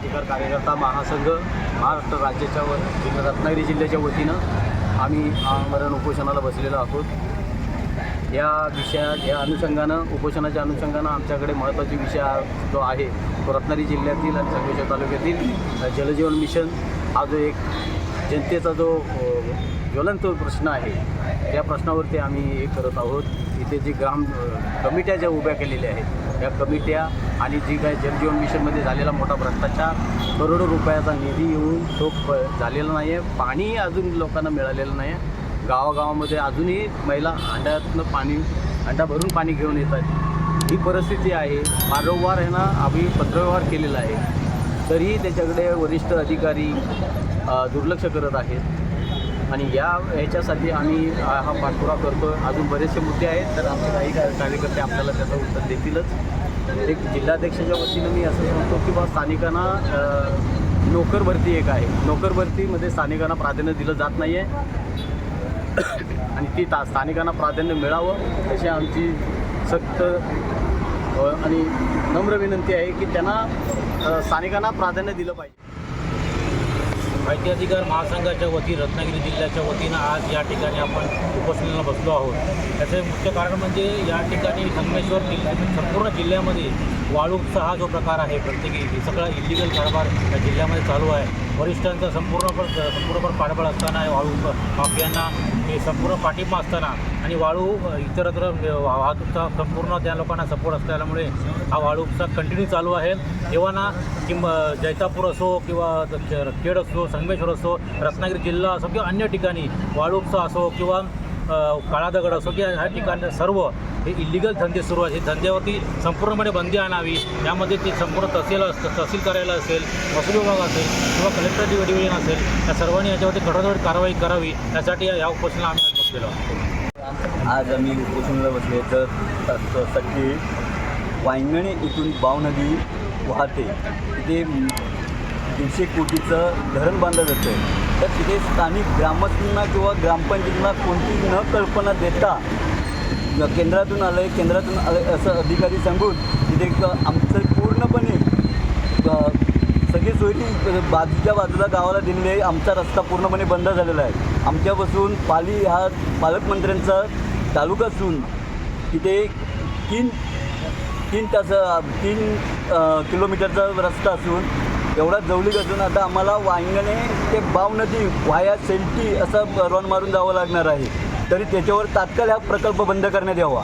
अधिकार कार्यकर्ता महासंघ महाराष्ट्र राज्याच्या व जिल्हा रत्नागिरी जिल्ह्याच्या वतीनं आम्ही आमरण उपोषणाला बसलेलो आहोत. या विषया या अनुषंगानं उपोषणाच्या अनुषंगानं आमच्याकडे महत्त्वाचे विषय जो आहे तो रत्नागिरी जिल्ह्यातील आणि संगमेश्वर तालुक्यातील जलजीवन मिशन हा जो एक जनतेचा जो ज्वलंत प्रश्न आहे. त्या प्रश्नावरती आम्ही हे करत आहोत. इथे जी ग्राम कमिट्या ज्या उभ्या केलेल्या आहेत या कमिट्या आणि जी काय जलजीवन मिशनमध्ये झालेला मोठा भ्रष्टाचार करोडो रुपयाचा निधी येऊन तो प झालेला नाही आहे पाणी अजून लोकांना मिळालेलं नाही आहे गावागावामध्ये अजूनही महिला अंड्यातनं पाणी अंडा भरून पाणी घेऊन येतात. ही परिस्थिती आहे. वारंवार आहे ना आम्ही पत्रव्यवहार केलेला आहे. तरीही त्याच्याकडे वरिष्ठ अधिकारी दुर्लक्ष करत आहेत. आणि या ह्याच्यासाठी आम्ही हा पाठपुरा करतो अजून बरेचसे मुद्दे आहेत तर आमचे काही कार्यकर्ते आपल्याला त्याचं उत्तर देतीलच. एक जिल्हाध्यक्षाच्या वतीनं मी असं सांगतो की बा स्थानिकांना नोकर भरती एक आहे. नोकर भरतीमध्ये स्थानिकांना प्राधान्य दिलं जात नाही आहे आणि ती ता स्थानिकांना प्राधान्य मिळावं अशी आमची सक्त आणि नम्र विनंती आहे की त्यांना स्थानिकांना प्राधान्य दिलं पाहिजे. माहिती अधिकार महासंघाच्या वती रत्नागिरी जिल्ह्याच्या वतीनं आज या ठिकाणी आपण उपस्थितीला बसलो आहोत. त्याचे मुख्य कारण म्हणजे या ठिकाणी संगमेश्वर जिल्ह्या म्हणजे संपूर्ण जिल्ह्यामध्ये वाळूचा हा जो प्रकार आहे प्रत्येकी हे सगळा इलिगल कारभार या जिल्ह्यामध्ये चालू आहे. वरिष्ठांचा संपूर्णपण संपूर्णपण पाठबळ असताना वाळू माफियांना हे संपूर्ण पाठिंबा असताना आणि वाळू इतरत्र वा- वाहतूकचा संपूर्ण त्या लोकांना सपोर्ट असल्यामुळे हा वाळूचा कंटिन्यू चालू आहे. तेव्हा ना किंवा जैतापूर असो किंवा खेड असो संगमेश्वर असो रत्नागिरी जिल्हा असो किंवा अन्य ठिकाणी वाळूचा असो किंवा काळा दगड असो किंवा ह्या ठिकाणी सर्व हे इलिगल धंदे सुरू आहेत. धंद्यावरती संपूर्णपणे बंदी आणावी. यामध्ये ती संपूर्ण तहसील तहसील कार्यालय असेल महसूल विभाग असेल किंवा कलेक्टर डिव्हिजन असेल या सर्वांनी याच्यावरती कठोर कारवाई करावी. यासाठी या उपोषणाला आम्ही बसलेलो आहोत. आज आम्ही उपोषणाला बसले तर सगळी साठी वांगणे इथून बाव नदी वाहते. तिथे तीनशे कोटीचं धरण बांधलं जातं तर तिथे स्थानिक ग्रामस्थांना किंवा ग्रामपंचायतींना कोणती न कल्पना देता केंद्रातून आलं आहे केंद्रातून आलं आहे असं अधिकारी सांगून तिथे आमचं पूर्णपणे सगळी सोयी बाजूच्या बाजूला गावाला दिलेली आहे. आमचा रस्ता पूर्णपणे बंद झालेला आहे. आमच्यापासून पाली हा पालकमंत्र्यांचा तालुका असून तिथे तीन तीन तास तीन किलोमीटरचा रस्ता असून एवढा जवळीक असून आता आम्हाला वांगणे ते बाव नदी वाया सेल्टी असं रॉन मारून जावं लागणार आहे. तरी त्याच्यावर तात्काळ हा प्रकल्प बंद करण्यात यावा.